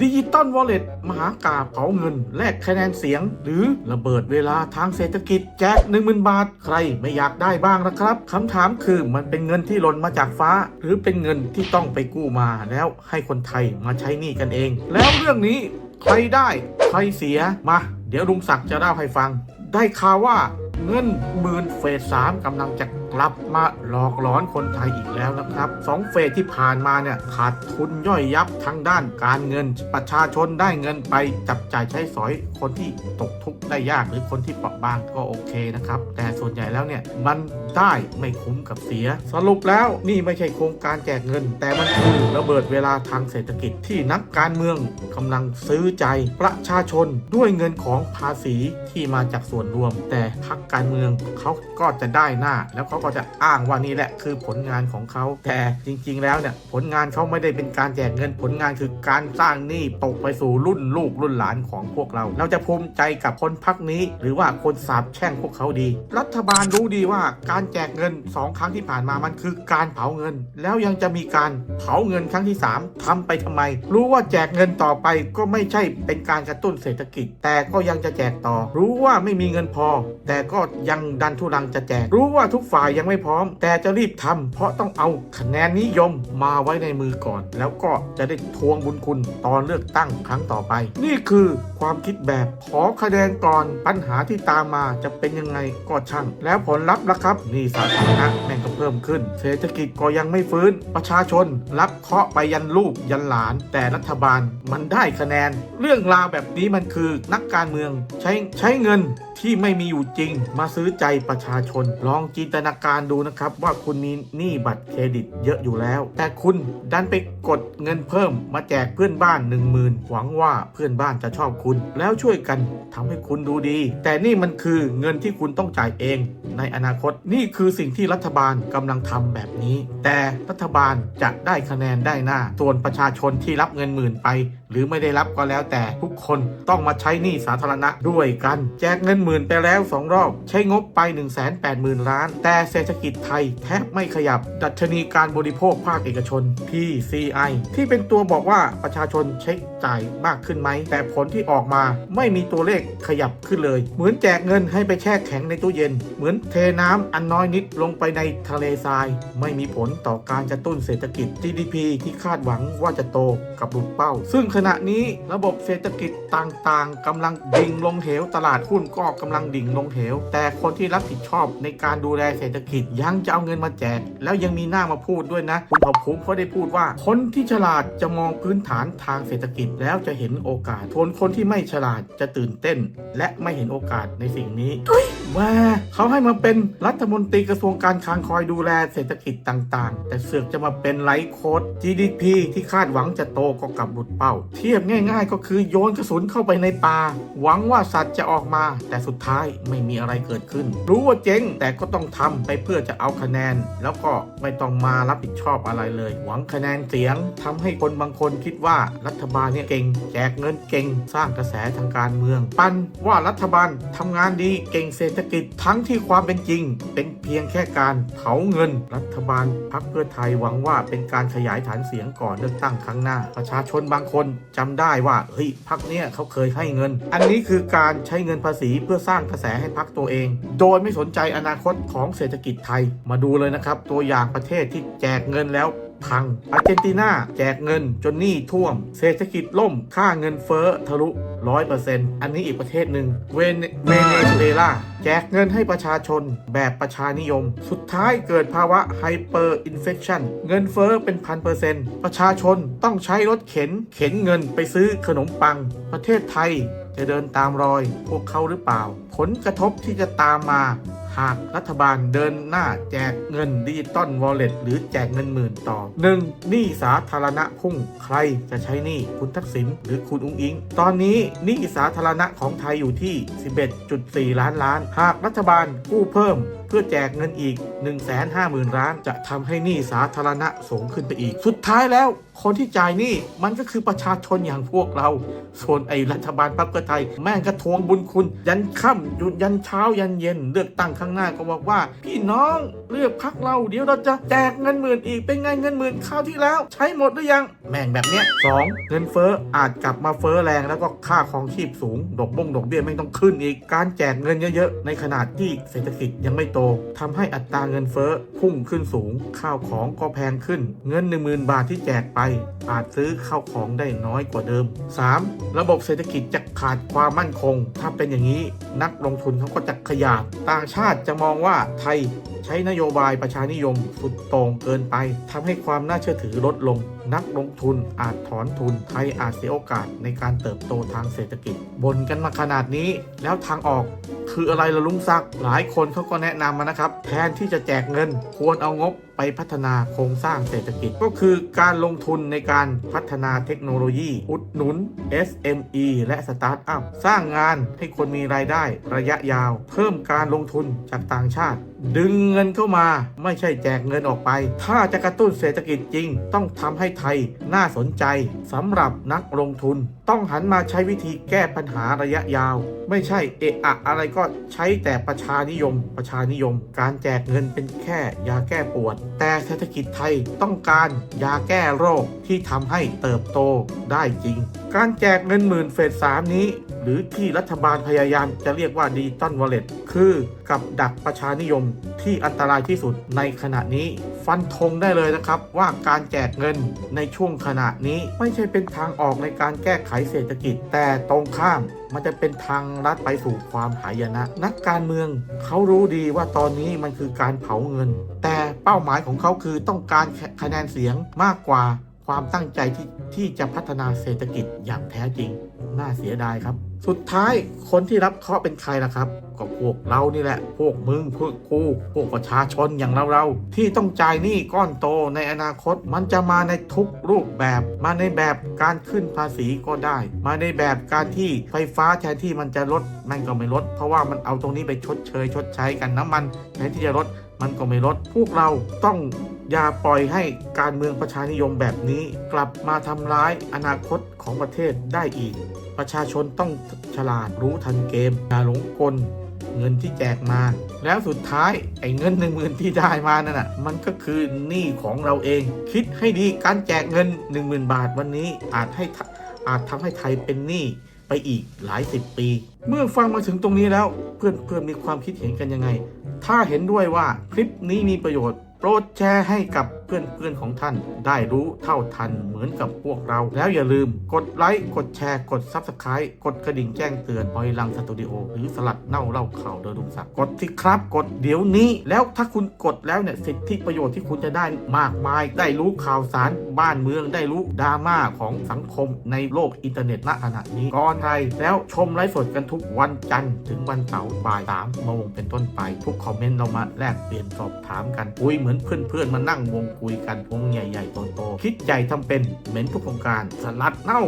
ดิจิตอลวอลเล็ตมหากาบเผาเงิน แลกคะแนนเสียง หรือระเบิดเวลาทางเศรษฐกิจแจก10,000 บาท ใครไม่อยากได้บ้างนะครับคำถามคือมันเป็นเงินที่หล่นมาจากฟ้า หรือเป็นเงินที่ต้องไปกู้มาแล้วให้คนไทยมาใช้หนี้กันเอง แล้วเรื่องนี้ใครได้ใครเสียมา เดี๋ยวลุงศักดิ์จะเล่าให้ฟัง ได้ข่าวว่าเงินหมื่นเฟสสามกำลังจะ กลับมาหลอกหลอนคนไทยอีกแล้วนะครับสองเฟสที่ผ่านมาเนี่ยขาดทุนย่อยยับทางด้านการเงินประชาชนได้เงินไปจับจ่ายใช้สอยคนที่ตกทุกข์ได้ยากหรือคนที่เปราะบางก็โอเคนะครับแต่ส่วนใหญ่แล้วเนี่ยมันได้ไม่คุ้มกับเสีย สรุปแล้วนี่ไม่ใช่โครงการแจกเงิน แต่มันคือระเบิดเวลาทางเศรษฐกิจที่นักการเมืองกำลังซื้อใจประชาชนด้วยเงินของภาษีที่มาจากส่วนรวม แต่พรรคการเมืองเขาก็จะได้หน้า แล้วเขาก็จะอ้างว่านี่แหละคือผลงานของเขาแต่จริง ๆ แล้วเนี่ยผลงานเขาไม่ได้เป็นการแจกเงินผลงานคือการสร้างหนี้ตกไปสู่รุ่นลูกรุ่นหลานของพวกเรา เราจะภูมิใจกับคนพักนี้ หรือว่าคนสาบแช่งพวกเขาดี รัฐบาลรู้ดีว่าการแจกเงินสองครั้งที่ผ่านมามันคือการเผาเงิน แล้วยังจะมีการเผาเงินครั้งที่ 3ทำไปทำไม รู้ว่าแจกเงินต่อไปก็ไม่ใช่เป็นการกระตุ้นเศรษฐกิจ แต่ก็ยังจะแจกต่อ รู้ว่าไม่มีเงินพอ แต่ก็ยังดันทุรังจะแจก รู้ว่าทุกฝ่ายยังไม่พร้อม แต่จะรีบทำเพราะต้องเอาคะแนนนิยมมาไว้ในมือก่อน แล้วก็จะได้ทวงบุญคุณตอนเลือกตั้งครั้งต่อไป นี่คือความคิดแบบขอคะแนนก่อนปัญหาที่ตามมาจะเป็นยังไงก็ช่าง แล้วผลลัพธ์ล่ะครับหนี่สาธารณะแม่งก็เพิ่มขึ้น เศรษฐกิจก็ยังไม่ฟื้น ประชาชน รับเคาะไปยันลูกยันหลาน แต่รัฐบาลมันได้คะแนน เรื่องราวแบบนี้มันคือนักการเมืองใช้ใช้เงินที่ไม่มีอยู่จริง มาซื้อใจประชาชน ลองจินตนาการดูนะครับ ว่าคุณมีหนี้บัตรเครดิตเยอะอยู่แล้ว แต่คุณดันไปกดเงินเพิ่ม มาแจกเพื่อนบ้าน 1 0,000 หวังว่าเพื่อนบ้านจะชอบคุณ แล้วช่วยกันทำให้คุณดูดี แต่นี่มันคือเงินที่คุณต้องจ่ายเอง ในอนาคตนี่ี่คือสิ่งที่รัฐบาลกำลังทำแบบนี้ แต่รัฐบาลจะได้คะแนนได้หน้าส่วนประชาชนที่รับเงินหมื่นไป หรือไม่ได้รับก็แล้วแต่ทุกคนต้องมาใช้หนี้สาธารณะด้วยกัน แจกเงินหมื่นไปแล้ว 2 รอบ ใช้งบไป 1 8 0 0 0 0 ล้าน แต่เศรษฐกิจไทยแทบไม่ขยับ ดัชนีการบริโภคภาคเอกชน PCI ที่เป็นตัวบอกว่าประชาชนใช้จ่ายมากขึ้นไหม แต่ผลที่ออกมาไม่มีตัวเลขขยับขึ้นเลย เหมือนแจกเงินให้ไปแช่แข็งในตู้เย็น เหมือนเทน้ำอันน้อยนิดลงไปในทะเลทราย ไม่มีผลต่อการกระตุ้นเศรษฐกิจ GDP ที่คาดหวังว่าจะโตกับหลุดเป้า ซึ่งขณะนี้ระบบเศรษฐกิจต่างๆกำลังดิ่งลงเหวตลาดหุ้นก็กำลังดิ่งลงเหว แต่คนที่รับผิดชอบในการดูแลเศรษฐกิจยังจะเอาเงินมาแจก แล้วยังมีหน้ามาพูดด้วยนะ คุณเผ่าภูมิเขาได้พูดว่า คนที่ฉลาดจะมองพื้นฐานทางเศรษฐกิจแล้วจะเห็นโอกาสส่วนคนที่ไม่ฉลาดจะตื่นเต้น และไม่เห็นโอกาสในสิ่งนี้ว่าเขาให้มาเป็นรัฐมนตรีกระทรวงการคลังคอยดูแลเศรษฐกิจต่างๆ แต่เสือกจะมาเป็นไลฟ์โค้ด GDP ที่คาดหวังจะโตก็กลับหลุดเป้าเทียบง่ายๆ ก็คือโยนกระสุนเข้าไปในป่า หวังว่าสัตว์จะออกมา แต่สุดท้ายไม่มีอะไรเกิดขึ้น รู้ว่าเจ๊งแต่ก็ต้องทำไปเพื่อจะเอาคะแนน แล้วก็ไม่ต้องมารับผิดชอบอะไรเลย หวังคะแนนเสียงทำให้คนบางคนคิดว่ารัฐบาลเนี่ยเก่งแจกเงินเก่ง สร้างกระแสทางการเมือง ปันว่ารัฐบาลทำงานดีเก่งเศรษฐกิจทั้งที่ความเป็นจริง เป็นเพียงแค่การเผาเงิน รัฐบาลพักเพื่อไทยหวังว่าเป็นการขยายฐานเสียงก่อนเลือกตั้งครั้งหน้า ประชาชนบางคนจำได้ว่าเฮ้ยพักเนี้ยเขาเคยให้เงิน อันนี้คือการใช้เงินภาษีเพื่อสร้างกระแสให้พักตัวเอง โดยไม่สนใจอนาคตของเศรษฐกิจไทย มาดูเลยนะครับ ตัวอย่างประเทศที่แจกเงินแล้วพังอาร์เจนตินาแจกเงินจนหนี้ท่วม เศรษฐกิจล่ม ค่าเงินเฟ้อทะลุ 100%อันนี้อีกประเทศหนึ่งเวเนเวเนซุเอลา แจกเงินให้ประชาชนแบบประชานิยม สุดท้ายเกิดภาวะไฮเปอร์อินเฟคชันเงินเฟ้อเป็นพันเปอร์เซ็นต์ประชาชนต้องใช้รถเข็น เข็นเงินไปซื้อขนมปัง ประเทศไทยจะเดินตามรอยพวกเขาหรือเปล่า ผลกระทบที่จะตามมา หากรัฐบาลเดินหน้าแจกเงินดิจิตอลวอลเล็ตหรือแจกเงินหมื่นต่อ 1. หนี้สาธารณะพุ่งใครจะใช้หนี้คุณทักษิณหรือคุณอุ้งอิง ตอนนี้หนี้สาธารณะของไทยอยู่ที่ 11.4 ล้านล้าน หากรัฐบาลกู้เพิ่ม พื่อแจกเงินอีก 1 5 0 0 0 0ล้าน จะทำให้หนี้สาธารณะสูงขึ้นไปอีก สุดท้ายแล้ว คนที่จ่ายหนี้มันก็คือประชาชนอย่างพวกเรา ส่วนไอ้รัฐบาลพรรคเพื่อไทย แม่งกระทวงบุญคุณ ยันค่ำยุยันเช้ายันเย็น เลือกตั้งข้างหน้าก็บอกว่า พี่น้องเลือกพักเราเดี๋ยวเราจะแจกเงินหมื่นอีกเป็นไงเงินหมื่นคราวที่แล้ว ใช้หมดหรือยังแม่งแบบเนี้ยสองเงินเฟ้ออาจกลับมาเฟ้อแรงแล้วก็ค่าครองชีพสูง ดอกบงดอกเบี้ยไม่ต้องขึ้นอีกการแจกเงินเยอะๆ ในขนาดที่เศรษฐกิจยังไม่โตทำให้อัตราเงินเฟ้อพุ่งขึ้นสูง ข้าวของก็แพงขึ้น เงิน 10,000 บาทที่แจกไป อาจซื้อข้าวของได้น้อยกว่าเดิม 3. ระบบเศรษฐกิจจะขาดความมั่นคง ถ้าเป็นอย่างนี้นักลงทุนเขาก็จะขยาดต่างชาติจะมองว่าไทยใช้นโยบายประชานิยมสุดต่งเกินไปทำให้ความน่าเชื่อถือลดลง นักลงทุนอาจถอนทุนไทยอาจเสียโอกาสในการเติบโตทางเศรษฐกิจบ่นกันมาขนาดนี้แล้วทางออก คืออะไรละลุงซักหลายคนเขาก็แนะนำมานะครับแทนที่จะแจกเงิน ควรเอางบไปพัฒนาโครงสร้างเศรษฐกิจ ก็คือการลงทุนในการพัฒนาเทคโนโลยี อุดหนุน SME และสตาร์ทอัพสร้างงานให้คนมีรายได้ระยะยาว เพิ่มการลงทุนจากต่างชาติ ดึงเงินเข้ามาไม่ใช่แจกเงินออกไป ถ้าจะกระตุ้นเศรษฐกิจจริง ต้องทำให้ไทยน่าสนใจสำหรับนักลงทุน ต้องหันมาใช้วิธีแก้ปัญหาระยะยาว ไม่ใช่เอะอะอะไรก็ใช้แต่ประชานิยม ประชานิยม การแจกเงินเป็นแค่ยาแก้ปวด แต่เศรษฐกิจไทยต้องการยาแก้โรคที่ทำให้เติบโตได้จริง การแจกเงินหมื่นเฟสสามนี้ หรือที่รัฐบาลพยายามจะเรียกว่าดิจิตอลวอลเล็ตคือกับดักประชานิยมที่อันตรายที่สุดในขณะนี้ ฟันธงได้เลยนะครับว่าการแจกเงินในช่วงขณะนี้ไม่ใช่เป็นทางออกในการแก้ไขเศรษฐกิจ แต่ตรงข้ามมันจะเป็นทางลัดไปสู่ความหายนะ นักการเมืองเขารู้ดีว่าตอนนี้มันคือการเผาเงิน แต่เป้าหมายของเขาคือต้องการคะแนนเสียงมากกว่า ความตั้งใจที่ที่จะพัฒนาเศรษฐกิจอย่างแท้จริง น่าเสียดายครับ สุดท้ายคนที่รับเคราะห์เป็นใครล่ะครับ ก็พวกเรานี่แหละ พวกมึงพวกกูพวกประชาชนอย่างเราเราๆที่ต้องจ่ายหนี้ก้อนโตในอนาคต มันจะมาในทุกรูปแบบ มาในแบบการขึ้นภาษีก็ได้ มาในแบบการที่ไฟฟ้าแทนที่มันจะลดมันก็ไม่ลด เพราะว่ามันเอาตรงนี้ไปชดเชย ชดใช้กันน้ำมันแทนที่จะลดมันก็ไม่ลด พวกเราต้องอย่าปล่อยให้การเมืองประชานิยมแบบนี้กลับมาทำร้ายอนาคตของประเทศได้อีก ประชาชนต้องฉลาดรู้ทันเกมอย่าหลงกลเงินที่แจกมา แล้วสุดท้ายไอ้เงินหนึ่งหมื่นที่ได้มานั่นน่ะ มันก็คือหนี้ของเราเอง คิดให้ดีการแจกเงิน 1 0,000 บาทวันนี้อาจให้อาจทำให้ไทยเป็นหนี้ ไปอีกหลายสิบปี เมื่อฟังมาถึงตรงนี้แล้วเพื่อนเพื่อนมีความคิดเห็นกันยังไง ถ้าเห็นด้วยว่าคลิปนี้มีประโยชน์ โปรดแชร์ให้กับ พื่อนเพื่อนๆของท่าน ได้รู้เท่าทันเหมือนกับพวกเรา แล้วอย่าลืมกดไลค์กดแชร์กด Subscribe กดกระดิ่งแจ้งเตือนหอยลังสตูดิโอหรือสลัดเน่าเล่าข่าวโดยลุงศักดิ์กดที่ครับ กดเดี๋ยวนี้ แล้วถ้าคุณกดแล้วเนี่ยสิทธิประโยชน์ที่คุณจะได้มากมาย ได้รู้ข่าวสารบ้านเมืองได้รู้ดราม่าของสังคมในโลกอินเทอร์เน็ตณขณะนี้ก่อนใครแล้วชมไลฟ์สดกันทุกวันจันทร์ถึงวันเสาร์บ่ายสามโมงเป็นต้นไป ทุกคอมเมนต์เรามาแลกเปลี่ยนสอบถามกันคุยเหมือนเพื่อนๆมานั่งวงคุยกันวงใหญ่ ๆ โตๆคิดใหญ่ทำเป็นเหม็นทุกโครงการสลัดเน่า